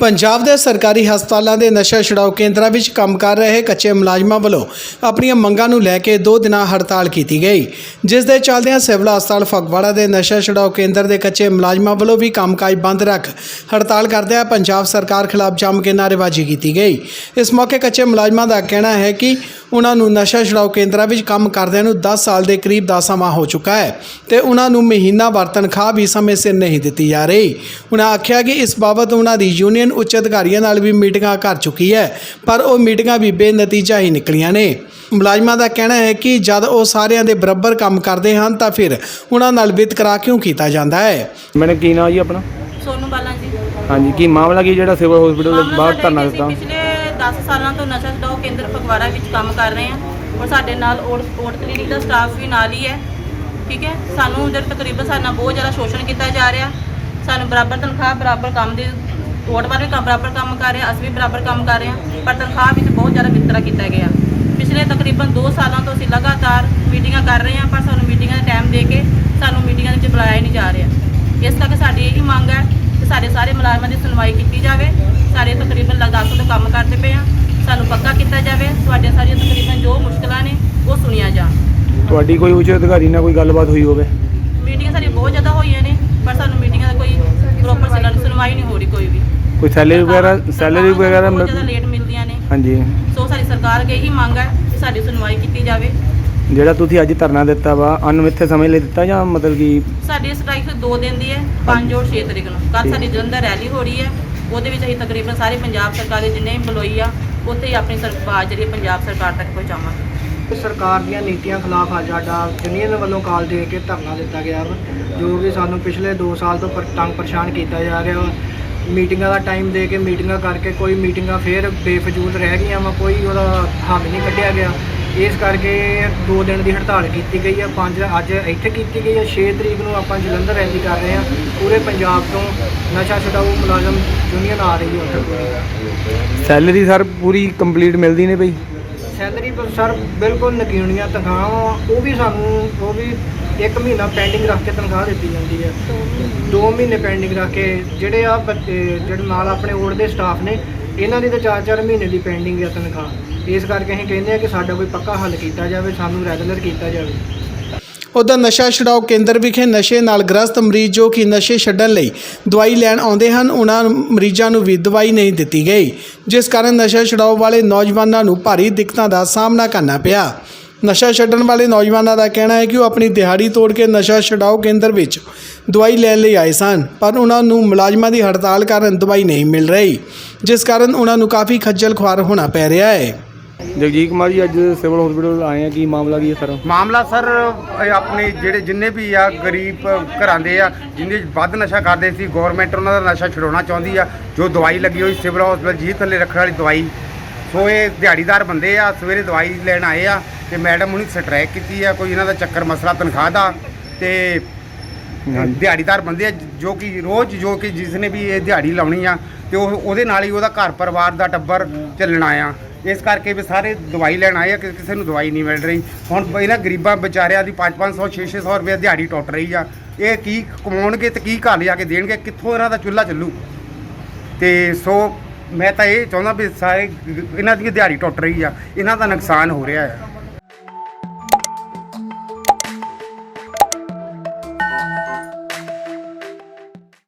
ਪੰਜਾਬ ਦੇ ਸਰਕਾਰੀ ਹਸਪਤਾਲਾਂ ਦੇ ਨਸ਼ਾ ਛੁਡਾਊ ਕੇਂਦਰਾਂ ਵਿੱਚ ਕੰਮ ਕਰ ਰਹੇ ਕੱਚੇ ਮੁਲਾਜ਼ਮਾਂ ਵੱਲੋਂ ਆਪਣੀਆਂ ਮੰਗਾਂ ਨੂੰ ਲੈ ਕੇ ਦੋ ਦਿਨਾਂ ਹੜਤਾਲ ਕੀਤੀ ਗਈ, ਜਿਸ ਦੇ ਚੱਲਦਿਆਂ ਸਿਵਲ ਹਸਪਤਾਲ ਫਗਵਾੜਾ ਦੇ ਨਸ਼ਾ ਛੁਡਾਊ ਕੇਂਦਰ ਦੇ ਕੱਚੇ ਮੁਲਾਜ਼ਮਾਂ ਵੱਲੋਂ ਵੀ ਕੰਮਕਾਜ ਬੰਦ ਰੱਖ ਹੜਤਾਲ ਕਰਦਿਆਂ ਪੰਜਾਬ ਸਰਕਾਰ ਖਿਲਾਫ ਜੰਮ ਕੇ ਨਾਅਰੇਬਾਜ਼ੀ ਕੀਤੀ ਗਈ। ਇਸ ਮੌਕੇ ਕੱਚੇ ਮੁਲਾਜ਼ਮਾਂ ਦਾ ਕਹਿਣਾ ਹੈ ਕਿ ਉਹਨਾਂ ਨੂੰ ਨਸ਼ਾ ਛੁਡਾਊ ਕੇਂਦਰਾਂ ਵਿੱਚ ਕੰਮ ਕਰਦਿਆਂ ਨੂੰ 10 ਸਾਲ ਦੇ ਕਰੀਬ ਦਾ ਸਮਾਂ ਹੋ ਚੁੱਕਾ ਹੈ ਤੇ ਉਹਨਾਂ ਨੂੰ ਮਹੀਨਾਵਾਰ ਤਨਖਾਹ ਵੀ ਸਮੇਂ ਸਿਰ ਨਹੀਂ ਦਿੱਤੀ ਜਾ ਰਹੀ। ਉਹਨਾਂ ਆਖਿਆ ਕਿ ਇਸ ਬਾਬਤ ਉਹਨਾਂ ਦੀ ਯੂਨੀਅਨ ਉੱਚ ਅਧਿਕਾਰੀਆਂ ਨਾਲ ਵੀ ਮੀਟਿੰਗਾਂ ਕਰ ਚੁੱਕੀ ਹੈ ਪਰ ਉਹ ਮੀਟਿੰਗਾਂ ਵੀ ਬੇਨਤੀਜਾ ਹੀ ਨਿਕਲੀਆਂ ਨੇ। ਮੁਲਾਜ਼ਮਾਂ ਦਾ ਕਹਿਣਾ ਹੈ ਕਿ ਜਦ ਉਹ ਸਾਰਿਆਂ ਦੇ ਬਰਾਬਰ ਕੰਮ ਕਰਦੇ ਹਨ ਤਾਂ ਫਿਰ ਉਹਨਾਂ ਨਾਲ ਵਿਤਕਰਾ ਕਿਉਂ ਕੀਤਾ ਜਾਂਦਾ ਹੈ? ਮੈਡਮ ਕੀ ਨਾਂ ਜੀ ਆਪਣਾ? ਸੋਨੂ ਬਾਲਾ ਜੀ। ਹਾਂਜੀ ਕੀ ਮਾਮਲਾ ਕੀ ਜਿਹੜਾ ਸਿਵਲ ਹਸਪੀਟਲ ਦੇ ਬਾਹਰ ਧਰਨਾ ਦਿੱਤਾ? ਪਿਛਲੇ 10 ਸਾਲਾਂ ਤੋਂ ਨਸ਼ਾ ਛਡਾਓ ਕੇਂਦਰ ਫਗਵਾੜਾ ਵਿੱਚ ਕੰਮ ਕਰ ਰਹੇ ਹਾਂ ਔਰ ਸਾਡੇ ਨਾਲ ਓਟ ਓਟ ਕਲੀਨਿਕ ਦਾ ਸਟਾਫ ਵੀ ਨਾਲ ਹੀ ਹੈ, ਠੀਕ ਹੈ? ਸਾਨੂੰ ਜਿਹੜੇ ਤਕਰੀਬਨ ਸਾਡੇ ਨਾਲ ਬਹੁਤ ਜ਼ਿਆਦਾ ਸ਼ੋਸ਼ਣ ਕੀਤਾ ਜਾ ਰਿਹਾ। ਸਾਨੂੰ ਬਰਾਬਰ ਤਨਖਾਹ, ਬਰਾਬਰ ਕੰਮ ਦੇ ਓਟ ਵਾਲੇ ਵੀ ਕੰਮ ਬਰਾਬਰ ਕੰਮ ਕਰ ਰਹੇ, ਅਸੀਂ ਵੀ ਬਰਾਬਰ ਕੰਮ ਕਰ ਰਹੇ ਹਾਂ, ਪਰ ਤਨਖਾਹ ਵਿੱਚ ਬਹੁਤ ਜ਼ਿਆਦਾ ਵਿਤਕਰਾ ਕੀਤਾ ਗਿਆ। ਪਿਛਲੇ ਤਕਰੀਬਨ 2 ਸਾਲਾਂ ਤੋਂ ਅਸੀਂ ਲਗਾਤਾਰ ਮੀਟਿੰਗਾਂ ਕਰ ਰਹੇ ਹਾਂ, ਪਰ ਸਾਨੂੰ ਮੀਟਿੰਗਾਂ ਦਾ ਟਾਈਮ ਦੇ ਕੇ ਸਾਨੂੰ ਮੀਟਿੰਗਾਂ ਵਿੱਚ ਬੁਲਾਇਆ ਨਹੀਂ ਜਾ ਰਿਹਾ। ਇਸ ਕਰਕੇ ਸਾਡੀ ਇਹੀ ਮੰਗ ਹੈ ਕਿ ਸਾਡੇ ਸਾਰੇ ਮੁਲਾਜ਼ਮਾਂ ਦੀ ਸੁਣਵਾਈ ਕੀਤੀ ਜਾਵੇ। ਸਾਰੇ ਤਕਰੀਬਨ ਲਗਾਤਾਰ ਤੋਂ ਕੰਮ ਕਰਦੇ ਪਏ ਆ। ਸਾਨੂੰ ਪੱਕਾ ਕੀਤਾ ਜਾਵੇ। ਤੁਹਾਡੀਆਂ ਸਾਰੀਆਂ ਤਕਰੀਬਨ ਜੋ ਮੁਸ਼ਕਲਾਂ ਨੇ ਉਹ ਸੁਣੀਆਂ ਜਾਣ। ਤੁਹਾਡੀ ਕੋਈ ਉੱਚ ਅਧਿਕਾਰੀ ਨਾਲ ਕੋਈ ਗੱਲਬਾਤ ਹੋਈ ਹੋਵੇ? ਮੀਟਿੰਗਾਂ ਸਾਡੀਆਂ ਬਹੁਤ ਜ਼ਿਆਦਾ ਹੋਈਆਂ ਨੇ ਪਰ ਸਾਨੂੰ ਮੀਟਿੰਗਾਂ ਦਾ ਕੋਈ ਪ੍ਰੋਪਰ ਸੁਣਵਾਈ ਨਹੀਂ ਹੋ ਰਹੀ ਕੋਈ ਵੀ। ਕੋਈ ਸੈਲਰੀ ਵਗੈਰਾ ਸੈਲਰੀ ਵਗੈਰਾ ਬਹੁਤ ਜ਼ਿਆਦਾ ਲੇਟ ਮਿਲਦੀਆਂ ਨੇ। ਹਾਂਜੀ। ਸੋ ਸਾਡੀ ਸਰਕਾਰ ਅੱਗੇ ਇਹੀ ਮੰਗ ਹੈ ਕਿ ਸਾਡੀ ਸੁਣਵਾਈ ਕੀਤੀ ਜਾਵੇ। ਜਿਹੜਾ ਤੁਸੀਂ ਅੱਜ ਧਰਨਾ ਦਿੱਤਾ ਵਾ ਅਨਮਿੱਥੇ ਸਮੇਂ ਲਈ ਦਿੱਤਾ ਜਾਂ ਮਤਲਬ ਕਿ ਸਾਡੀ ਸਟ੍ਰਾਈਕ 2 ਦਿਨ ਦੀ ਹੈ 5 ਔਰ 6 ਤਰੀਕ ਨੂੰ। ਕੱਲ ਸਾਡੀ ਜਲੰਧਰ ਰੈਲੀ ਹੋ ਰਹੀ ਹੈ ਉਹਦੇ ਵਿੱਚ ਅਸੀਂ ਤਕਰੀਬਨ ਸਾਰੇ ਪੰਜਾਬ ਸਰਕਾਰ ਦੇ ਜਿੰਨੇ EMPLOYE ਆ ਉੱਥੇ ਹੀ ਆਪਣੀ ਸਰਕਾਰ ਜਿਹੜੀ ਪੰਜਾਬ ਸਰਕਾਰ ਤੱਕ ਪਹੁੰਚਾਵਾਂਗੇ। ਸਰਕਾਰ ਦੀਆਂ ਨੀਤੀਆਂ ਖਿਲਾਫ ਅੱਜ ਸਾਡਾ ਯੂਨੀਅਨ ਵੱਲੋਂ ਕਾਲ ਦੇ ਕੇ ਧਰਨਾ ਦਿੱਤਾ ਗਿਆ ਵਾ ਜੋ ਕਿ ਸਾਨੂੰ ਪਿਛਲੇ 2 ਸਾਲ ਤੋਂ ਪਰ ਤੰਗ ਪਰੇਸ਼ਾਨ ਕੀਤਾ ਜਾ ਰਿਹਾ ਵਾ ਮੀਟਿੰਗਾਂ ਦਾ ਟਾਈਮ ਦੇ ਕੇ ਮੀਟਿੰਗਾਂ ਕਰਕੇ ਕੋਈ ਮੀਟਿੰਗਾਂ ਫੇਰ ਬੇਫਜ਼ੂਲ ਰਹਿ ਗਈਆਂ ਵਾ ਕੋਈ ਉਹਦਾ ਹੱਲ ਨਹੀਂ ਕੱਢਿਆ ਗਿਆ। ਇਸ ਕਰਕੇ 2 ਦਿਨ ਦੀ ਹੜਤਾਲ ਕੀਤੀ ਗਈ ਹੈ 5 ਅੱਜ ਇੱਥੇ ਕੀਤੀ ਗਈ ਹੈ 6 ਤਰੀਕ ਨੂੰ ਆਪਾਂ ਜਲੰਧਰ ਰੈਲੀ ਕਰ ਰਹੇ ਹਾਂ ਪੂਰੇ ਪੰਜਾਬ ਤੋਂ ਨਸ਼ਾ ਛਡਾਊ ਮੁਲਾਜ਼ਮ ਯੂਨੀਅਨ ਆ ਰਹੀ ਹੈ ਉੱਥੇ ਸੈਲਰੀ ਸਰ ਪੂਰੀ ਕੰਪਲੀਟ ਮਿਲਦੀ ਨੇ ਬਈ? ਸੈਲਰੀ ਸਰ ਬਿਲਕੁਲ ਨਕੀਣੀਆਂ ਤਨਖਾਹਾਂ ਉਹ ਵੀ ਸਾਨੂੰ ਉਹ ਵੀ ਇੱਕ ਮਹੀਨਾ ਪੈਂਡਿੰਗ ਰੱਖ ਕੇ ਤਨਖਾਹ ਦਿੱਤੀ ਜਾਂਦੀ ਹੈ 2 ਮਹੀਨੇ ਪੈਂਡਿੰਗ ਰੱਖ ਕੇ ਜਿਹੜੇ ਆ ਜਿਹੜੇ ਨਾਲ ਆਪਣੇ ਓੜ ਦੇ ਸਟਾਫ ਨੇ ਇਹਨਾਂ ਦੀ ਤਾਂ 4-4 ਮਹੀਨੇ ਦੀ ਪੈਂਡਿੰਗ ਹੈ ਤਨਖਾਹ। ਇਸ ਕਰਕੇ ਅਸੀਂ ਕਹਿੰਦੇ ਆ ਕਿ ਸਾਡਾ ਕੋਈ ਪੱਕਾ ਹੱਲ ਕੀਤਾ ਜਾਵੇ, ਸਾਨੂੰ ਰੈਗੂਲਰ ਕੀਤਾ ਜਾਵੇ। ਉਧਰ ਨਸ਼ਾ ਛੁਡਾਊ ਕੇਂਦਰ ਵਿਖੇ ਨਸ਼ੇ ਨਾਲ ਗ੍ਰਸਤ ਮਰੀਜ਼ ਜੋ ਕਿ ਨਸ਼ੇ ਛੱਡਣ ਲਈ ਦਵਾਈ ਲੈਣ ਆਉਂਦੇ ਹਨ, ਉਹਨਾਂ ਮਰੀਜ਼ਾਂ ਨੂੰ ਵੀ ਦਵਾਈ ਨਹੀਂ ਦਿੱਤੀ ਗਈ, ਜਿਸ ਕਾਰਨ ਨਸ਼ਾ ਛੁਡਾਊ ਵਾਲੇ ਨੌਜਵਾਨਾਂ ਨੂੰ ਭਾਰੀ ਦਿੱਕਤਾਂ ਦਾ ਸਾਹਮਣਾ ਕਰਨਾ ਪਿਆ। ਨਸ਼ਾ ਛੱਡਣ ਵਾਲੇ ਨੌਜਵਾਨਾਂ ਦਾ ਕਹਿਣਾ ਹੈ ਕਿ ਉਹ ਆਪਣੀ ਦਿਹਾੜੀ ਤੋੜ ਕੇ ਨਸ਼ਾ ਛੁਡਾਊ ਕੇਂਦਰ ਵਿੱਚ ਦਵਾਈ ਲੈਣ ਲਈ ਆਏ ਸਨ, ਪਰ ਉਹਨਾਂ ਨੂੰ ਮੁਲਾਜ਼ਮਾਂ ਦੀ ਹੜਤਾਲ ਕਾਰਨ ਦਵਾਈ ਨਹੀਂ ਮਿਲ ਰਹੀ, ਜਿਸ ਕਾਰਨ ਉਹਨਾਂ ਨੂੰ ਕਾਫੀ ਖੱਜਲ ਖੁਆਰ ਹੋਣਾ ਪੈ ਰਿਹਾ ਹੈ। ਜਗਜੀਤ ਕੁਮਾਰ ਜੀ ਅੱਜ ਸਿਵਲ ਹਸਪੀਟਲ ਆਏ ਆ ਕੀ ਮਾਮਲਾ ਕੀ ਹੈ ਸਰ? ਮਾਮਲਾ ਸਰ ਇਹ ਆਪਣੇ ਜਿਹੜੇ ਜਿੰਨੇ ਵੀ ਆ ਗਰੀਬ ਘਰਾਂ ਦੇ ਆ ਜਿੰਨੇ ਵੱਧ ਨਸ਼ਾ ਕਰਦੇ ਸੀ ਗਵਰਨਮੈਂਟ ਉਹਨਾਂ ਦਾ ਨਸ਼ਾ ਛਡਾਉਣਾ ਚਾਹੁੰਦੀ ਆ ਜੋ ਦਵਾਈ ਲੱਗੀ ਹੋਈ ਸਿਵਲ ਹਸਪਤਾਲ ਜੀ ਥੱਲੇ ਰੱਖਣ ਵਾਲੀ ਦਵਾਈ। ਸੋ ਇਹ ਦਿਹਾੜੀਦਾਰ ਬੰਦੇ ਆ ਸਵੇਰੇ ਦਵਾਈ ਲੈਣ ਆਏ ਆ ਤੇ ਮੈਡਮ ਹੁਣੀ ਸਟ੍ਰੈਕ ਕੀਤੀ ਆ ਕੋਈ ਇਹਨਾਂ ਦਾ ਚੱਕਰ ਮਸਲਾ ਤਨਖਾਹ ਦਾ ਤੇ। ਦਿਹਾੜੀਦਾਰ ਬੰਦੇ ਆ ਜੋ ਕਿ ਰੋਜ਼ ਜੋ ਕਿ ਜਿਸ ਨੇ ਵੀ ਇਹ ਦਿਹਾੜੀ ਲਾਉਣੀ ਆ ਤੇ ਉਹ ਉਹਦੇ ਨਾਲ ਹੀ ਉਹਦਾ ਘਰ ਪਰਿਵਾਰ ਦਾ ਟੱਬਰ ਚੱਲਣਾ ਆ ਇਸ ਕਰਕੇ ਵੀ ਸਾਰੇ ਦਵਾਈ ਲੈਣ ਆਏ ਆ ਕਿ ਕਿਸੇ ਨੂੰ ਦਵਾਈ ਨਹੀਂ ਮਿਲ ਰਹੀ। ਹੁਣ ਇਹਨਾਂ ਗਰੀਬਾਂ ਵਿਚਾਰਿਆਂ ਦੀ 5-500 6-600 ਰੁਪਏ ਦਿਹਾੜੀ ਟੁੱਟ ਰਹੀ ਆ। ਇਹ ਕੀ ਕਮਾਉਣਗੇ ਤੇ ਕੀ ਘਰ ਲਿਆ ਕੇ ਦੇਣਗੇ? ਕਿੱਥੋਂ ਇਹਨਾਂ ਦਾ ਚੁੱਲ੍ਹਾ ਚੱਲੂ? ਤੇ ਸੋ ਮੈਂ ਤਾਂ ਇਹ ਚਾਹੁੰਦਾ ਵੀ ਸਾਰੇ ਇਹਨਾਂ ਦੀ ਦਿਹਾੜੀ ਟੁੱਟ ਰਹੀ ਆ। ਇਹਨਾਂ ਦਾ ਨੁਕਸਾਨ ਹੋ ਰਿਹਾ ਹੈ